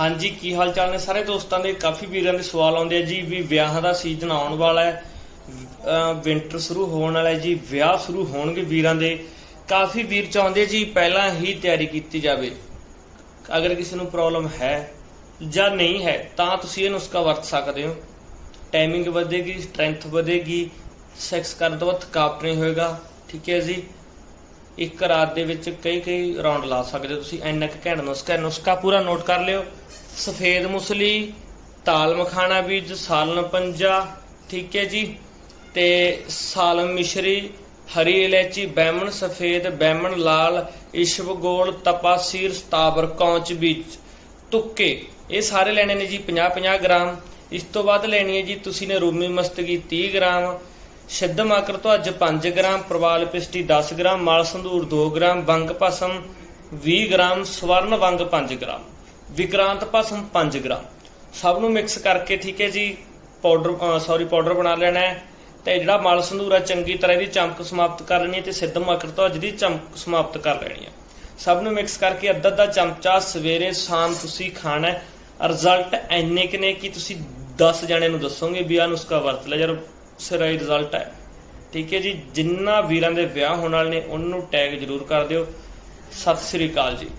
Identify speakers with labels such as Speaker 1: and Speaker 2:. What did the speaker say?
Speaker 1: ਹਾਂਜੀ, ਕੀ ਹਾਲ ਚਾਲ ਨੇ ਸਾਰੇ ਦੋਸਤਾਂ ਦੇ? ਕਾਫੀ ਵੀਰਾਂ ਦੇ ਸਵਾਲ ਆਉਂਦੇ ਆ ਜੀ ਵੀ ਵਿਆਹਾਂ ਦਾ ਸੀਜ਼ਨ ਆਉਣ ਵਾਲਾ ਹੈ। ਵਿੰਟਰ ਸ਼ੁਰੂ ਹੋਣ ਵਾਲਾ ਹੈ ਜੀ, ਵਿਆਹ ਸ਼ੁਰੂ ਹੋਣਗੇ ਵੀਰਾਂ ਦੇ। ਕਾਫੀ ਵੀਰ ਚਾਹੁੰਦੇ ਜੀ ਪਹਿਲਾਂ ਹੀ ਤਿਆਰੀ ਕੀਤੀ ਜਾਵੇ। ਅਗਰ ਕਿਸੇ ਨੂੰ ਪ੍ਰੋਬਲਮ ਹੈ ਜਾਂ ਨਹੀਂ ਹੈ, ਤਾਂ ਤੁਸੀਂ ਇਹ ਨੁਸਖਾ ਵਰਤ ਸਕਦੇ ਹੋ। ਟਾਈਮਿੰਗ ਵਧੇਗੀ ਸਟਰੈਂਥ ਵਧੇਗੀ ਸੈਕਸ ਕਰਨ ਤੋਂ ਬਾਅਦ ਥਕਾਵਟ ਨਹੀਂ ਹੋਏਗਾ। ਠੀਕ ਹੈ ਜੀ। ਇੱਕ ਰਾਤ ਦੇ ਵਿੱਚ ਕਈ ਕਈ ਰਾਉਂਡ ਲਾ ਸਕਦੇ ਹੋ ਤੁਸੀਂ। ਇੰਨਾ ਕੁ ਘੈਂਟ ਨੁਸਖਾ ਨੁਸਖਾ ਪੂਰਾ ਨੋਟ ਕਰ ਲਿਓ। ਸਫੇਦ ਮੁਸਲੀ, ਤਾਲ ਮਖਾਣਾ ਬੀਜ, ਸਾਲਨ ਪੰਜਾ, ਠੀਕ ਹੈ ਜੀ। ਤੇ ਸਾਲਮ ਮਿਸ਼ਰੀ, ਹਰੀ ਇਲਾਇਚੀ ਬੈਮਣ ਸਫੇਦ ਬੈਮਣ ਲਾਲ ਇਸ਼ਵਗੋਲ ਤਪਾਸੀਰ, ਸਤਾਬਰ, ਕੌਂਚ ਬੀਜ। ਤੁੱਕੇ, ਇਹ ਸਾਰੇ ਲੈਣੇ ਨੇ ਜੀ 50 50 ਗ੍ਰਾਮ। ਇਸ ਤੋਂ ਬਾਅਦ ਲੈਣੀ ਹੈ ਜੀ, ਤੁਸੀਂ ਨੇ ਰੂਮੀ ਮਸਤਗੀ 30 ਗ੍ਰਾਮ। ਸਿੱਧ ਮਾਕਰ ਤੋਂ ਅੱਜ 5 ਗ੍ਰਾਮ ਪ੍ਰਵਾਲ ਪਿਸਟੀ 10 ਗ੍ਰਾਮ ਮਾਲ ਸੰਧੂਰ 2 ਗ੍ਰਾਮ ਵੰਗ ਭਸਮ 20 ਗ੍ਰਾਮ ਸਵਰਨ ਵੰਗ 5 ਗ੍ਰਾਮ, ਵਿਕਰਾਂਤ ਭਸਮ 5 ਗ੍ਰਾਮ। ਸਭ ਨੂੰ ਮਿਕਸ ਕਰਕੇ, ਠੀਕ ਹੈ ਜੀ, ਪਾਊਡਰ ਸੌਰੀ, ਪਾਊਡਰ ਬਣਾ ਲੈਣਾ ਹੈ। ਤੇ ਜਿਹੜਾ ਮਾਲ ਸੰਧੂਰ ਹੈ ਚੰਗੀ ਤਰ੍ਹਾਂ ਇਹਦੀ ਚਮਕ ਸਮਾਪਤ ਕਰ ਲੈਣੀ ਹੈ ਤੇ ਸਿੱਧ ਮਾਕਰ ਤੋਂ ਅੱਜ ਦੀ ਚਮਕ ਸਮਾਪਤ ਕਰ ਲੈਣੀ ਹੈ। ਸਭ ਨੂੰ ਮਿਕਸ ਕਰਕੇ ਅੱਧਾ ਅੱਧਾ ਚਮਚਾ ਸਵੇਰੇ ਸ਼ਾਮ ਤੁਸੀਂ ਖਾਣਾ ਰਿਜ਼ਲਟ ਐਨੇ ਕਿ ਨੇ ਕਿ ਤੁਸੀਂ 10 ਜਣੇ ਨੂੰ ਦੱਸੋਗੇ ਵੀ ਆ ਨੁਸਖਾ ਵਰਤ ਲੈ ਯਾਰ ਸਿਰਾ ਰਿਜ਼ਲਟ ਹੈ। ਠੀਕ ਹੈ ਜੀ, ਜਿੰਨਾ ਵੀਰਾਂ ਦੇ ਵਿਆਹ ਹੋਣ ਵਾਲੇ ਨੇ, ਉਹਨੂੰ ਟੈਗ ਜ਼ਰੂਰ ਕਰ ਦਿਓ। ਸਤਿ ਸ੍ਰੀ ਅਕਾਲ ਜੀ।